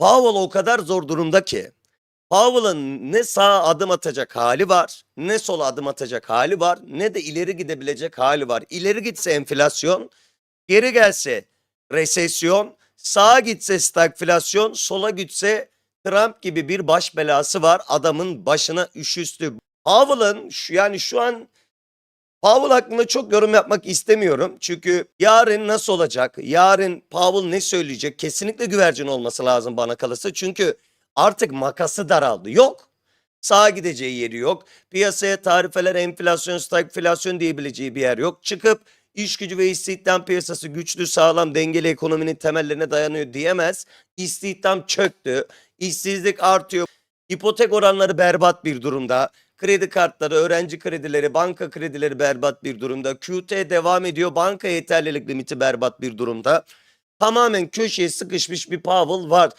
Powell o kadar zor durumda ki. Powell'ın ne sağa adım atacak hali var, ne sola adım atacak hali var, ne de ileri gidebilecek hali var. İleri gitse enflasyon, geri gelse resesyon, sağa gitse stagflasyon, sola gitse Trump gibi bir baş belası var adamın başına üşüstü. Powell'ın yani şu an Powell hakkında çok yorum yapmak istemiyorum. Çünkü yarın nasıl olacak? Yarın Powell ne söyleyecek? Kesinlikle güvercin olması lazım bana kalırsa. Çünkü artık makası daraldı. Yok. Sağa gideceği yeri yok. Piyasaya tarifeler, enflasyon, stagflasyon diyebileceği bir yer yok. Çıkıp iş gücü ve istihdam piyasası güçlü, sağlam, dengeli ekonominin temellerine dayanıyor diyemez. İstihdam çöktü. işsizlik artıyor. İpotek oranları berbat bir durumda. Kredi kartları, öğrenci kredileri, banka kredileri berbat bir durumda. QT devam ediyor. Banka yeterlilik limiti berbat bir durumda. Tamamen köşeye sıkışmış bir Powell var.